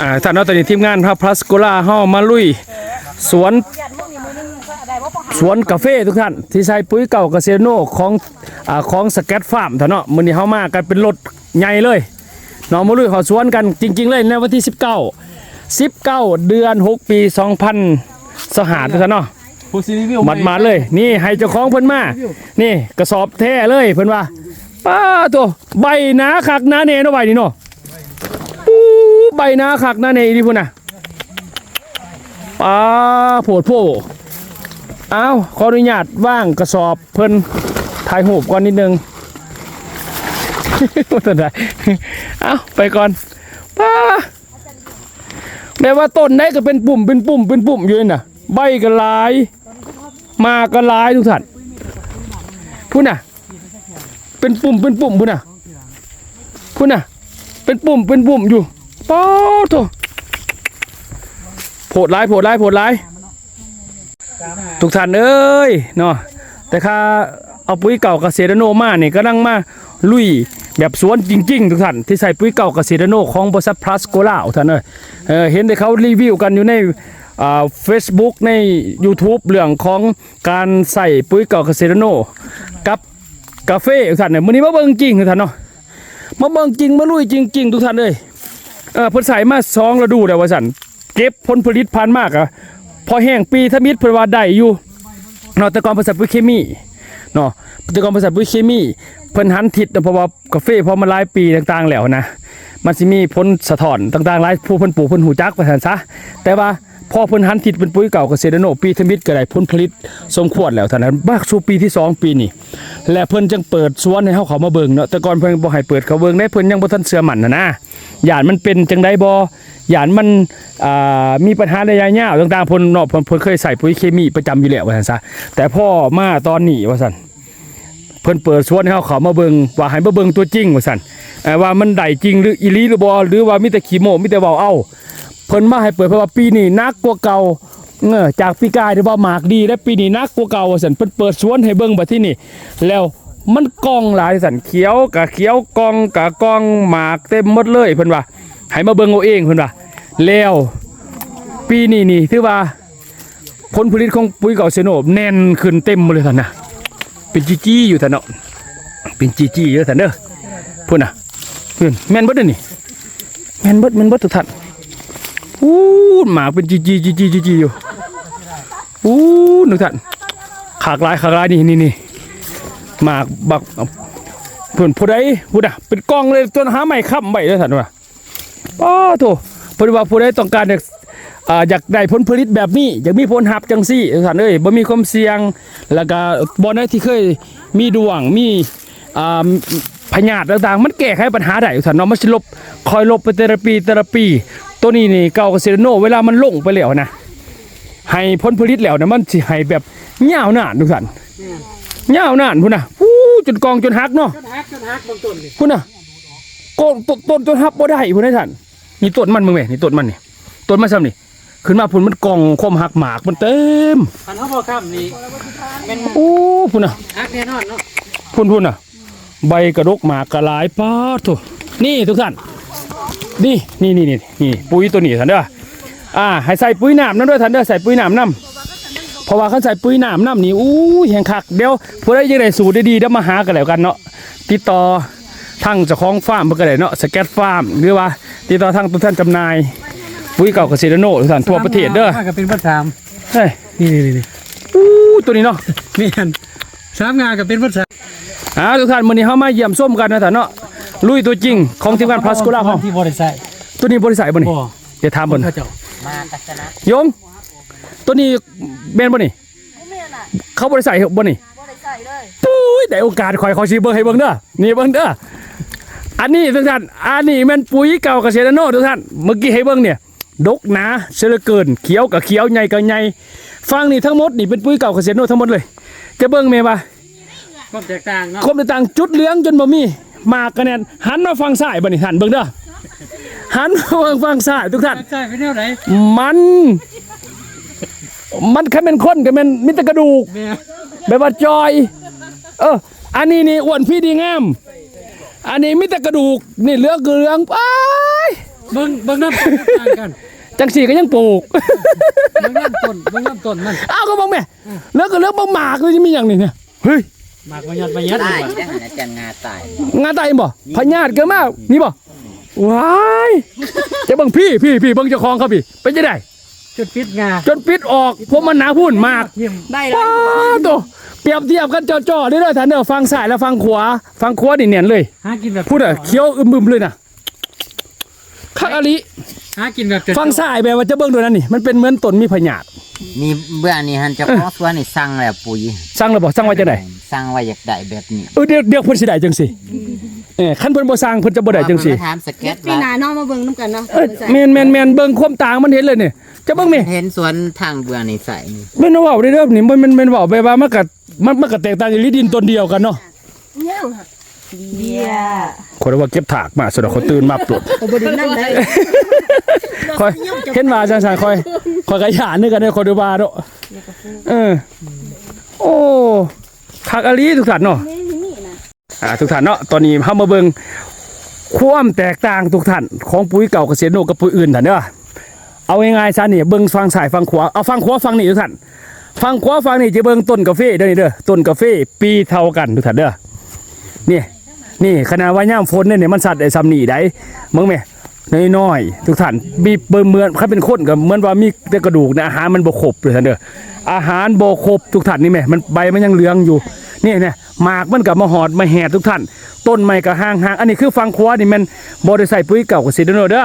อ่าท่านเนาะตอนนี้ทีมงานครับพลัสโกล่าเฮามาลุย สวนสวนกาแฟทุกท่าน ที่ใช้ปุ๋ยเก่ากาเซโนของอ่าของสแกตฟาร์มท่านเนาะมื้อนี้เฮามากันเป็นรถใหญ่เลยเนาะมาลุยเขาสวนกันจริง ๆ เลยในวันที่ 19 19 เดือน 6 ปี 2000สหาทุกท่านเนาะผู้ซีรีวิวมัดมาเลย นี่ให้เจ้าของเพิ่นมา นี่กระสอบแท้เลยเพิ่นว่าป้าตัวใบหนาคักหนาเนเนาะใบนี่เนาะ ใบนาคักนาเนอีนี่พุ่นน่ะป้าโผดโพอ้าวขออนุญาตว่างกระสอบเพิ่นถ่ายรูปก่อนนิดนึงว่าแต่ได้เอาไปก่อนป้าแม้ว่าต้นไหนก็เป็นปุ่มเป็นปุ่มเป็นปุ่มอยู่น่ะ ใบก็ลาย มาก็ลายทุกท่านพูดน่ะ เป็นปุ่มเป็นปุ่มพูดน่ะพูดน่ะ เป็นปุ่มเป็นปุ่มอยู่ ป๊อโถโผดหลายโผดหลายโผดหลายทุกท่านเอ้ยเนาะแต่ข้าเอาปุ๋ยเก่าเกษตรโนมาเนี่ยก็นั่งมาลุยแบบสวนจริงๆ ทุกท่านที่ใส่ปุ๋ยเก่าเกษตรโนของบริษัทพลัสโกล่าท่านเอ้ยเห็นแต่เขารีวิวกันอยู่ในเฟซบุ๊กใน YouTube เรื่องของการใส่ปุ๋ยเก่าเกษตรโนกับกาแฟทุกท่านเนี่ยมื้อนี้มาเบิ่งจริงทุกท่านเนาะมาเบิ่งจริงมาลุยจริง ๆ ทุกท่านเลย เออเพิ่นใส่มาสองฤดูแล้วว่าซั่นเก็บผลผลิตพันมากอะพอแห้งปีทมิตรเพิ่นว่าได้อยู่เนาะแต่ก่อนเพิ่นใส่ปุ๋ยเคมีเนาะแต่ก่อนเพิ่นใส่ปุ๋ยเคมีเพิ่นหันทิศเนาะเพราะว่ากาแฟพอมาหลายปีต่างๆแล้วนะมันสิมีผลสะท้อนต่างๆหลายผู้เพิ่นปลูกเพิ่นหูจักว่าซั่นซะแต่ว่า พอเพิ่นหันทิศเป็นปุ๋ยเก่าเกษตรโนปีทมิตรก็ได้ผลผลิตสมควรแล้วเท่านั้นมากสู่ปีที่ 2 ปีนี้และเพิ่นจึงเปิดสวนให้เฮาเขามาเบิ่งเนาะแต่ก่อนเพิ่นบ่ให้เปิดเขาเบิ่งได้เพิ่นยังบ่ทันเชื่อมั่นนะนะหยานมันเป็นจังไดบ่หยานมันอ่ามีปัญหาระยะยาวต่างๆเพิ่นเนาะเพิ่นเพิ่นเคยใส่ปุ๋ยเคมีประจำอยู่แล้วว่าซั่นซะแต่พ่อมาตอนนี้ว่าซั่นเพิ่นเปิดสวนให้เขาเขามาเบิงว่าให้มาเบิงตัวจริงว่าซั่นเอ่ว่ามันได้จริงหรืออีหลีหรือบ่หรือว่ามีแต่ขี้โม้มีแต่เว้าเอา เพิ่นมาให้เปิดเพราะว่าปีนี้นักกว่าเก่าเออจากปีกายที่ว่าหมากดีและปีนี้นักกว่าเก่าว่าซั่นเพิ่นเปิดสวนให้เบิ่งบัดที่นี่แล้วมันกองหลายซั่นเขียวกะเขียวกองกะกองหมากเต็มหมดเลยเพิ่นว่าให้มาเบิ่งเอาเองเพิ่นว่าแล้วปีนี้นี่ถือว่าผลผลิตของปุ๋ยเก่าเซโนแน่นขึ้นเต็มเลยท่านนะเป็นจีจี้อยู่ท่านเนาะเป็นจีจี้อยู่ท่านเด้อพูดน่ะเพื่นแม่นบดเด้อนี่แม่นบดแม่นบดทุกท่าน อู้หมาเป็นจีจีจีจีจีจีอยู่อู้ทุกท่านขากลายขากลายนี่นี่นี่หมากบักเพื่อนผู้ใดพูดน่ะเป็นกองเลยต้นหาไม้ค้ำไว้เลยท่านว่าป้าโถเพราะว่าผู้ใดต้องการอยากอยากได้ผลผลิตแบบนี้อยากมีผลหับจังซี่ท่านเอ้ยบ่มีความเสี่ยง แล้วก็บอลนั้นที่เคยมีดวงมีพยาธิต่างๆ มันแก้ไขปัญหาได้ท่านเนาะมันสิลบคอยลบไปแต่ละปีแต่ละปี ตัวนี้นี่เก่ากับเซโนเวลามันลงไปแล้วนะให้ผลผลิตแล้วนะมันสิให้แบบยาวนานทุกท่านยาวนานพุ่นน่ะอู้จนกองจนหักเนาะจนฮักจนฮักบางต้นนี่พุ่นน่ะโกนต้นต้นจนหักบ่ได้พุ่นนะท่านนี่ต้นมันมึงแม่นี่ต้นมันนี่ต้นมันซ้ำนี่ขึ้นมาพุ่นมันกองคมหักหมากมันเต็มคันเขาบอกข้ามนี่เป็นอู้พุ่นน่ะฮักแน่นอนเนาะพุ่นพุ่นอะ ใบกระดกหมากกระหลายป้าดโถนี่ทุกท่าน นี่นี่นี่นี่นี่ปุ๋ยตัวนี้ท่านเด้ออ่าให้ใส่ปุ๋ยน้ำนั่นด้วยท่านเด้อใส่ปุ๋ยน้ำน้ำเพราะว่าเขาใส่ปุ๋ยน้ำน้ำนี่อู้ยแหงคักเดี๋ยวผู้ใดยังได้สูตรดีๆเดี๋ยวมาหากันแล้วกันเนาะติดต่อทางเจ้าของฟาร์มเพื่อกันเลยเนาะสแกตฟาร์มหรือว่าติดต่อทางตัวท่านจำหน่ายปุ๋ยเก่าเกษตรโนทุกท่านทั่วประเทศเด้อมาก็เป็นภาษามเฮ้ยนี่นี่นี่อู้ตัวนี้เนาะนี่อันสามงานก็เป็นภาษาอ่าทุกท่านวันนี้เขามาเยี่ยมส้มกันนะท่านเนาะ ลุยตัวจริงของทีมงานพลัสโกล่าของที่บริษัทตัวนี้บริษัทบ่นี่บ่เดี๋ยวถามบนเขาเจ้าโยงตัวนี้แม่นบ่นี่บ่แม่นอะเขาบริษัทบ่นี่บ่ได้ใส่เลยปุ้ยได้โอกาสคอยขอชี้เบิ่งให้เบิ่งเด้อนี่เบิ่งเด้ออันนี้ทุกท่านอันนี้แม่นปุ๋ยเก่าเกษตรโนทุกท่านเมื่อกี้ให้เบิ่งเนี่ยดกหนาเสยเหลือเกินเขียวกับเขียวใหญ่กับใหญ่ฟังนี่ทั้งหมดนี่เป็นปุ๋ยเก่าเกษตรโนทั้งหมดเลยจะเบิ่งแม่ว่าความแตกต่างเนาะคมต่างๆจุดเหลืองจนบ่มี มากคะแนนหันมาฟังซ้ายบ่นี่หันเบิ่งเด้อหันมาฟังซ้ายทุกท่านใช่เป็นแนวไหนมัน มันแค่เป็นคนก็เป็นมิตรกระดูกแม่แบบว่าจอย เอออันนี้นี่อ้วนพี่ดีงามอันนี้มิตรกระดูกนี่เหลืองเหลืองไปเบิ่งเบิ่งน้ำต้นต่างกันจังสีก็ยังปลูกเบิ่งน้ำต้นเบิ่งน้ำต้นมันอ้าวก็บอกแม่แล้วก็เลือกบังหมากเลยจะมีอย่างนี้เนี่ยเฮ้ย หมากมายัดมายัดตายนี่ได้หันอาจารย์งาตายงาตายบ่พญาติเกินมากนี่บ่ว้ายจะเบังพี่พี่พี่เบิ่งเจ้าของเขาพี่เป็นจะได้จุดปิดงาจนปิดออกผมมันหนาพุ่นมากเยี่ยมใบว้าละวตัวเปรียบเทียบกันจ่อๆได้เลยท่านเด้อฟังซ้ายและฟังขวาฟังขวานี่เนียนเลยหากินแบบพูดอะเคี้ยวอึมๆเลยนะคักอลิหากินแบบจะฟังซ้ายแบบว่าจะเบิ่งดูนั่นนี่มันเป็นเหมือนต้นมีพญาติ นี่เบื่อนี่หันเจะของสวนนี่สั่งแล้วปุ๋ยสั่งแล้วบ่สั่งไว้จังได๋สั่งไว้อยากได้แบบนี้เออเดี๋ยวเดี๋ยวเพิ่นสิได้จังซี่เออคันเพิ่นบ่สั่งเพิ่นจะบ่ได้จังซี่มาถามสเก็ตปีว่า หน้าน้องมาเบิ่งน้ำกันเนาะเอ้ยแม่นแม่นแม่นเบิ่งความต่างมันเห็นเลยนี่จะเบิ่งแม่เห็นสวนทางเบื่อนี่ใส่นี่แม่นเว้าได้เด้อนี่มันมันมันเว้าไปว่ามันก็มันมันก็แตกต่างจากลิดินต้นเดียวกันเนาะเบียร์คนว่าเก็บถากมาสุดเขาตื่นมาปลด โอ้บ่ได้นั่งได้ คอยเห็นว่าจังซั่นคอย คอยกระยานนึกกันเด้อคอดูว่าเนาะเออ โอ้คักอลีทุกท่านเนาะอ่าทุกท่านเนาะตอนนี้เฮามาเบิงความแตกต่างทุกท่านของปุ๋ยเก่าเกษตรโนกับปุ๋ยอื่นท่านเด้อเอาง่ายๆซะนี่เบิ่งฟังซ้ายฟังขวาเอาฟังขวาฟังนี่ทุกท่านฟังขวาฟังนี่จะเบิ่งต้นกาแฟเด้อนี่เด้อต้นกาแฟปีเท่ากันทุกท่านเด้อนี่นี่ขนาดว่าย่ามฝนเนี่ยมันสัตว์ได้ซ้ำนี่ได้มึงแม่ น้อยๆทุกท่านมีเบิ่เหมือนเขาเป็นคนก็เหมือนว่ามีแต่กระดูกนะอาหารมันบ่ครบเลยท่านเด้ออาหารบ่ครบทุกท่านนี่แม่มันใบมันยังเหลืองอยู่นี่เนี่ยหมากมันกับมาหอดมาแหดทุกท่าน ต้นไม้ก็ห่างห่างๆอันนี้คือฟังขวานี่มันบริใส่ปุ๋ยเก่าเกษตรโนเด้อ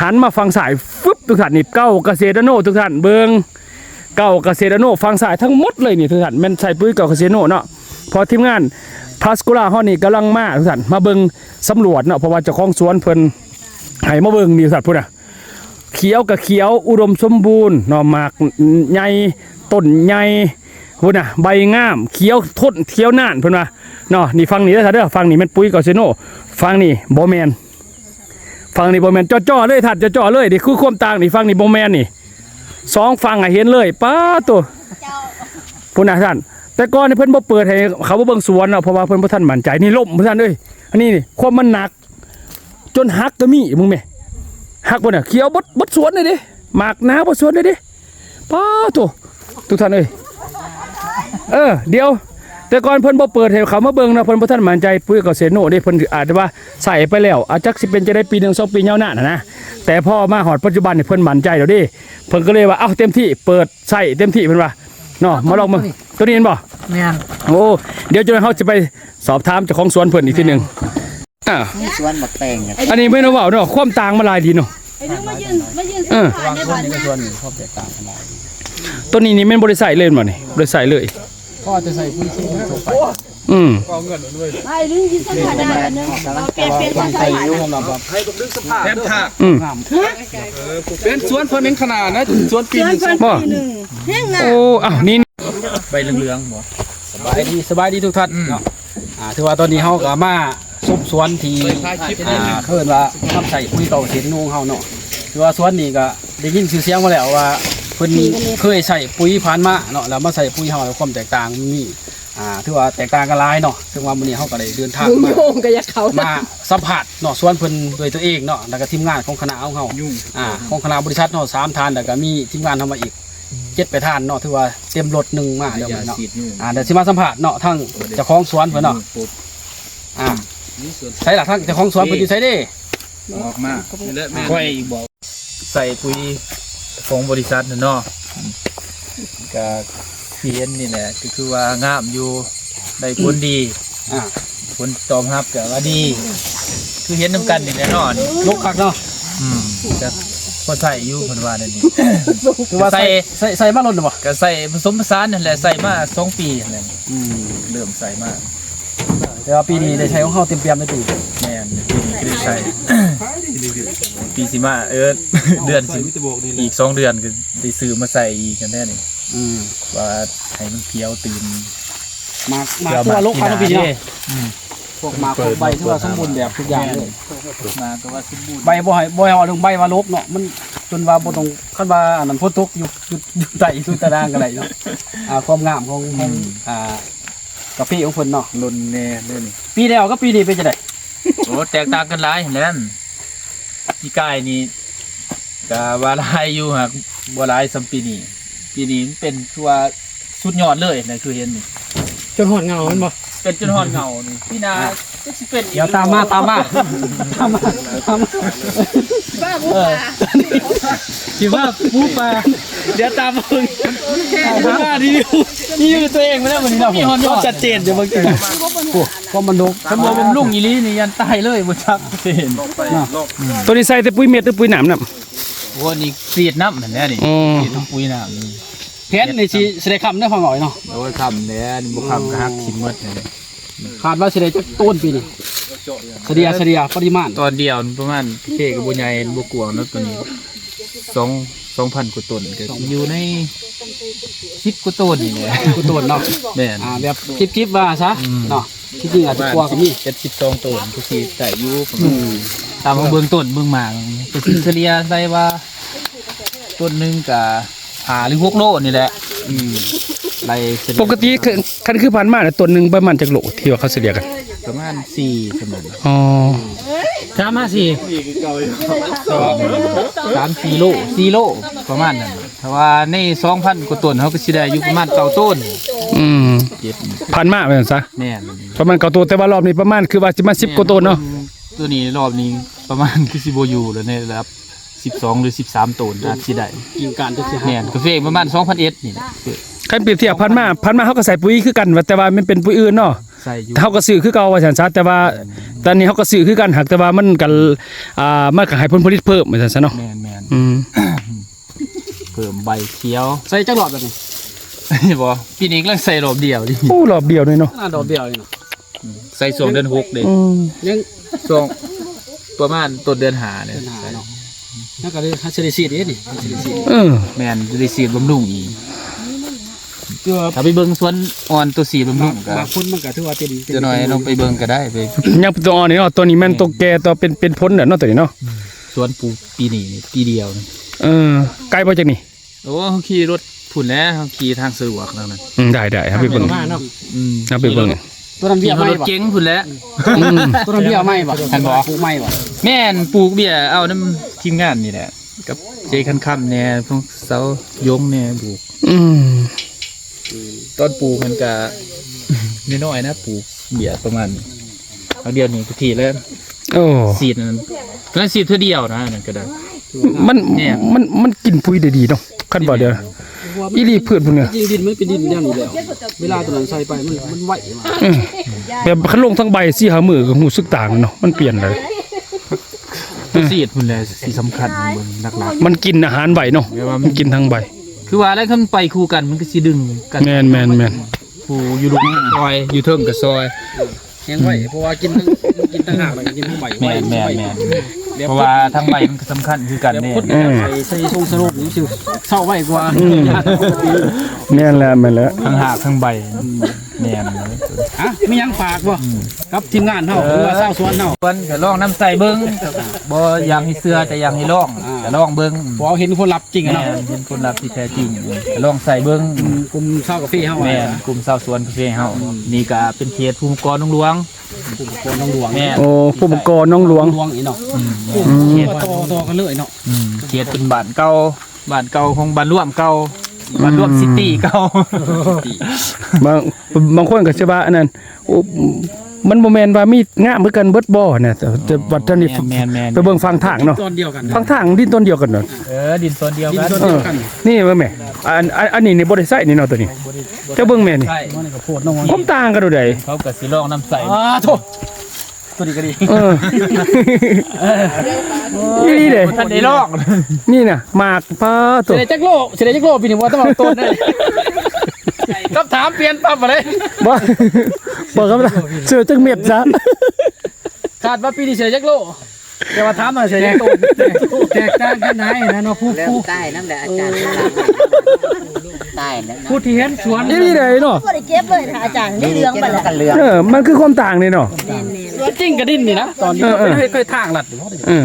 หันมาฟังสายฟึบทุกท่านนี่เก้าเกษตรโนทุกท่านเบิงเก้าเกษตรโนฟังสายทั้งหมดเลยนี่ทุกท่านมันใส่ปุ๋ยเก่าเกษตรโนเนาะพอทีมงานพาสกุล่าฮอนี่กำลังมาทุกท่านมาเบิงสำรวจเนาะเพราะว่าเจ้าของสวนเพิ่น ให้มาเบิงนี่ทุกท่านพูดนะเขียวกับเขียวอุดมสมบูรณ์เนาะหมากใหญ่ต้นใหญ่พุ่นน่ะใบงามเขียวทนเขียวนานเพิ่นว่าเนาะนี่ฟังนี่เด้ท่านเด้อฟังนี่ม่นปุ๋ยกอเซโนฟังนี่บ่แมนฟังนี่บ่แมนจ่อๆเลยท่านจ่อๆเลยนี่คือความต่างนี่ฟังนี่บ่แมนนี่สองฟังให้เห็นเลยป้าตัวพุ่นน่ะท่านแต่ก่อนเพิ่นบ่เปิดให้เขาบ่เบิ่งสวนเนาะเพราะว่าเพิ่นบ่ทันมั่นใจนี่ล่มท่านเอ้ยอันนี้นี่ความมันหนัก จนหักก็มีมึงแม่หักบ่น่ะเขียวบดบดสวนเลยเด้หมากหนาบดสวนเลยเด้ป้าตัวทุกท่านเอ้ยเออ เดี๋ยว แต่ก่อนเพิ่นบ่เปิดให้เขามาเบิ่งนะเพิ่นบ่ทันมั่นใจปุ๋ยเกษตรโนเด้เพิ่นอาจจะว่าใส่ไปแล้วอาจจักสิเป็นจะได้ปีหนึงสองปียาวนานนะนะแต่พอมาฮอดปัจจุบันนี่เพิ่นมั่นใจแล้วเด้เพิ่นก็เลยว่าเอ้าเต็มที่เปิดใส่เต็มที่เพิ่นว่าเนาะมาลองมึงตัวนี้เห็นบ่แม่นโอ้เดี๋ยวจะเฮาจะไปสอบถามเจ้าของสวนเพิ่นอีกทีหนึง อ่านี่สวนบักแตงเนี่ยอันนี้ไม่รู้ว่าเนาะความต่างมันหลายดีเนาะไอ้นึงมายืนมายืนเออผ่านในบ้านนะสวนนี่เขาแตกต่างกันหลายตัวนี้นี่แม่นบ่ได้ใส่เลยบ่นี่บ่ได้ใส่เลยก็จะใส่ปุ๋ยเคมีทั่วไปอืมไอ้นึงยืนสัมผัสได้อันนึงเอาเปลี่ยนเปลี่ยนสัมผัสอยู่ของเราแบบแทบท่าอืมเป็นสวนเพิ่นเป็นขนาดนะสวนปีเดือนนึงเพิ่นปีหนึ่งแห้งนะโอ้อ้าวนี่ใบเหลืองๆบ่สบายดีสบายดีทุกท่านเนาะอ่าถือว่าตอนนี้เฮาก็มา ซุบสวนที่อ่าเพิ่นว่าทำใส่ปุ๋ยเก่าเห็นนูของเฮาเนาะถือว่าสวนนี้ก็ได้ยินชื่อเสียงมาแล้วว่าเพิ่นเคยใส่ปุ๋ยผ่านมาเนาะแล้วมาใส่ปุ๋ยเฮาความแตกต่างมีอ่าถือว่าแตกต่างกันหลายเนาะซึ่งว่ามื้อนี้เฮาก็ได้เดินทางมาโยงกับยาเขามาสัมผัสเนาะสวนเพิ่นด้วยตัวเองเนาะแล้วก็ทีมงานของคณะของเฮาอ่าของคณะบริษัทเนาะสามทานแล้วก็มีทีมงานทำมาอีกเจ็ดแปดทานเนาะถือว่าเต็มรถหนึ่งมาเดี๋ยวนี้เนาะอ่าเดี๋ยวสิมาสัมผัสเนาะทั้งเจ้าของสวนเพิ่นเนาะอ่า ใช่ล่ะทั้งเจ้าของสวนเพิ่นอยู่ใช่เด้ออกมาค่อยบอกใส่ปุ๋ยของบริษัทน่ะเนาะก็เพียนนี่แหละก็คือว่างามอยู่ได้ผลดีอ่าผลตอบรับก็ว่าดี คือเห็นน้ำกันนี่แหละเนาะนี่ลกคักเนาะอืมก็พอใส่อยู่เพิ่นว่านั่นนี่ถือว่าใส่ใส่ใส่มาล้นหรือเปล่าก็ใส่ผสมผสานนั่นแหละใส่มาสองปีนั่นแหละอืมเริ่มใส่มา แต่ว่าปีนี้ได้ใช้ของเฮาเต็มเปี่ยมเลยตีแม่นปีนี้ก็ได้ใส่ปีสิมาเออเดือนสิอีกสองเดือนก็ได้ซื้อมาใส่อีกกันแน่นี่อืมว่าให้มันเขียวตื่นมามาตัวลกคักเนาะปีนี้เนาะอืมพวกหมากพวกใบถือว่าสมบูรณ์แบบทุกอย่างเลยมาก็ว่าสมบูรณ์ใบบ่ให้บ่ให้เอาถึงใบว่าลบเนาะมันจนว่าบ่ต้องคันว่าอันนั้นพ้นตกอยู่อยู่อยู่ใต้อยู่ตารางกันได้เนาะอ่าความงามของของอ่า กาแฟของเพิ่นเนาะลนแน่เด้อนี่ปีแล้วก็ปีนี้เป็นจังได๋โอ้แตกต่างกันหลายเห็นแล้วพี่กายนี่ก็ว่าหลายอยู่ฮะบ่หลายสำปีนี้ปีนี้มันเป็นคือว่าสุดยอดเลยนะคือเห็นนี่จนหอดเงามันบ่เป็นจนหอนเงานี่พี่นาก็สิ เป็นอีกเดี๋ยวตามมาตามมาตามมาตามมาบ้าบุปผาคิดว่าปูปลาเดี๋ยวตามมาเพิ่งตามมาดีนี่อยู่ตัวเองไม่ได้เหมือนนี่เรามีฮอนยอดชัดเจนเดี๋ยวบางทีก็มันดกถ้าบ่เป็นลุงอีหลีนี่ยันตายเลยบ่จักเห็นตัวนี้ใส่แต่ปุ๋ยเม็ดหรือปุ๋ยหนามน่ะโอ้นี่เสียดน้ำนั่นแหละนี่อ๋อเสียดทุกปุ๋ยน้ำนี่เพชรในชีเสได็จคำได้ฟังหน่อยเนาะโอ้ยคำเนี่ยนี่บ่คำก็ฮักทิมหมดเลย ขาดว่าเสได็จจะต้นปีนี้เสดียเสดียปริมาณตอนเดียวประมาณเคกับบ่ใหญ่บ่กวางเนาะตัวนี้สองสองพันกว่าต้นก็อยู่ในสิบกว่าต้นนี่แหละกูต้นเนาะแม่นอ่าแบบจิบๆว่าซะเนาะที่จริงอาจจะกลัวกับนี่เจ็ดสิบสองต้นก็สิได้อยู่ประมาณตามมาเบื้องต้นเบื้องหมากก็สิเฉลี่ยได้ว่าต้นหนึงก็หาหรือหกโลนี่แหละอืม ไรเฉลี่ยปกติคือคันคือผ่านมาน่ะตัวหนึงประมาณจักโลที่ว่าเขาเสียกันประมาณสี่สมนอ๋อสามห้าสี่สามสี่โลสี่โลประมาณนั้นแต่ว่าในสองพันกว่าต้นเขาก็สิได้อยู่ประมาณเก้าต้นอืมเจ็ดผ่านมาไปซั่นซะแม่นประมาณเก้าตัวแต่ว่ารอบนี้ประมาณคือว่าสิมา10กว่าตัวเนาะตัวนี้รอบนี้ประมาณคือสิบอยู่แล้วในระดับ สิบสองหรือสิบสามต้นอาจสิได้กินการจะเสียแม่นกาแฟประมาณสองพันเอ็ดนี่แหละคันเปรียบเทียบผ่านมาผ่านมาเขาก็ใส่ปุ๋ยคือกันว่าแต่ว่ามันเป็นปุ๋ยอื่นเนาะใส่อยู่เขาก็ซื้อคือเก่าว่าซั่นซะแต่ว่าตอนนี้เขาก็ซื้อคือกันหักแต่ว่ามันกันอ่ามันก็ให้ผลผลิตเพิ่มว่าซั่นซะเนาะแม่นแม่นอืมเพิ่มใบเขียว ใส่จักรหลอดแบบนี้บ่ปีนี้กำลังใส่รอบเดียวดิโอ้รอบเดียวเลยเนาะขนาดดอกเดียวเลยเนาะใส่ช่วงเดือนหกเด็อืมยังช่วงประมาณต้นเดือนหาเนี่ย ปัญหาเนาะนั่นก็เลยฮัสเซเดซีดเด้นี่ฮัสเซเดซีดเออแม่นรีซีดบำรุงอีกเกือบถ้าไปเบิ่งสวนอ่อนตัวสีบำรุงก็บางคนมันก็ถือว่าเป็นเป็จะหน่อยลองไปเบิ่งก็ได้ไปยังตัวอ่อนนี่เนาะตัวนี้แม่นตัวแก่ตัวเป็นเป็นพ้นเด้อเนาะตัวนี้เนาะสวนปลูกปีนี้นี่ปีเดียวนี่เออไกลบ่จากนี่โอ้เขาขี่รถผุ่นแล้วเขาขี่ทางสะดวกแล้วนั่นอืมได้ได้ครับไปเบิ่งมาเนาะอืมครับไปเบิ่งตัวนั้นเบี้ขี่ยไหมรถบ่เก๋งผุ่นแล้วอืมตัวนั้นเบี้ยไหมบ่ท่านบอกปลูกไหมบ่แม่นปลูกเบี้ยเอาน้ำ ทีมงานนี่แหละ กับเจคันคำเนี่ยพวกเสายงเนี่ยปลูกอืมตอนปลูกมันก็น้อยๆนะปลูกเบี้ยประมาณเอาเดียวนี่ก็ทีแล้วโอ้สีดนั่นก็สีดเท่าเดียวนะนั่นก็ได้มันเนี่ยมันมันกินปุ๋ยได้ดีเนาะคันบ่เดียวอีหลีพืชพวกเนี้ยจริงดินมันเป็นดินอย่างนี้แล้วเวลาตัวนั้นใส่ไปมันมันไหวมาเออแบบคันลงทั้งใบสี่หามือก็หูสึกต่างเนาะมันเปลี่ยนเลย ตัวสีดพุ่นแหละสีสำคัญเบิ่งหลักมันกินอาหารใบเนาะมันกินทั้งใบ ๆคือว่าแล้วถ้ามันไปคู่กันมันก็สิดึงกันแมนแมนแมนผู้อยู่ลุมซอยอยู่เทิงกับซอยแห้งไหวเพราะว่ากินทั้งกินทั้งหากแล้วก็กินทั้งใบแม่นแม่นแม่นเพราะว่าทั้งใบมันก็สำคัญคือกันแบบแน่พุทธใส่ใส่ทรงสรุปนี่สิเศร้าไหวกว่าแม่นแล้วแม่นแล้วทั้งหากทั้งใบ แม่นเลยฮะมีหยังฝากบ่กับทีมงานเฮาหรือว่าชาวสวนเฮา เพิ่นก็ลองน้ำใส่เบิ่งบ่อยากให้เสื้อแต่อยากให้ลองอ่า ก็ลองเบิ่งพอเห็นผลลัพธ์จริงอะแม่เนาะนเห็นผลลัพธ์ที่แท้จริงก็ลองใส่เบิ่งกลุ่มชาวกาแฟเฮาแม่อะนกลุ่มชาวสวนกาแฟเฮานี่ก็เป็นเขตภูมิกรหนองหลวงกลุ่มคนน้องหลวงแม่นโอ้ผู้บังกรน้องหลวง หลวงอีเนาะอืมเขตต่อต่อกันเลยเนาะอืมเขตเป็นบ้านเก่าบ้านเก่าของบ้านร่วมเก่า บ้านร่วมซิตี้เก่าบางบางคนก็จะว่าอันนั้นโอ้มันบ่แม่นว่ามีงามเหมือนกันเบิดบ่เนี่ยแต่แต่วัดเท่านี้แม่นแม่นไปเบิ่งฟังทางเนาะตอนเดียวกันฟังทางดินต้นเดียวกันเนาะเออดินโซนเดียวดินกันต้นเดียวกันนี่เบิ่งแม่อันอันอันนี้นี่บ่ได้ใส่นี่เนาะตัวนี้เจ้าเบิ่งแม่นี่ใช่มันก็โพดน้องผมต่างกันดูใดเขาก็สิลองน้ำใสอ่าโทษ ตัวนี้ก็ดีเออนี่นี่เด้ท่านได้ลองนี่น่ะหมากป้าตัเสวด็จจักโลเสด็จจักโลปีนี้ว่าต้องเอาต้นได้คำถามเปลี่ยนปั๊บมาเลยบ่บ่ครับเสือจังเม็ดซะคาดว่าปีนี้เสด็จจักโลแต่ว่าถามมาเสด็จจักโลแตกต่างกันไหนนะเนาะผู้เริ่มผู้ใต้น้ำแหละอาจารย์ใต้แล้วนะผู้ที่เห็นสวนนี่นี่เด้เนาะบ่ได้เก็บเลยค่ะอาจารย์ได้เรื่องไปแล้วกันเรือเออมันคือความต่างนี่เนาะสวน จริงกระดินนี่นะตอนนี้เออเออไม่เคยทางลัดเออ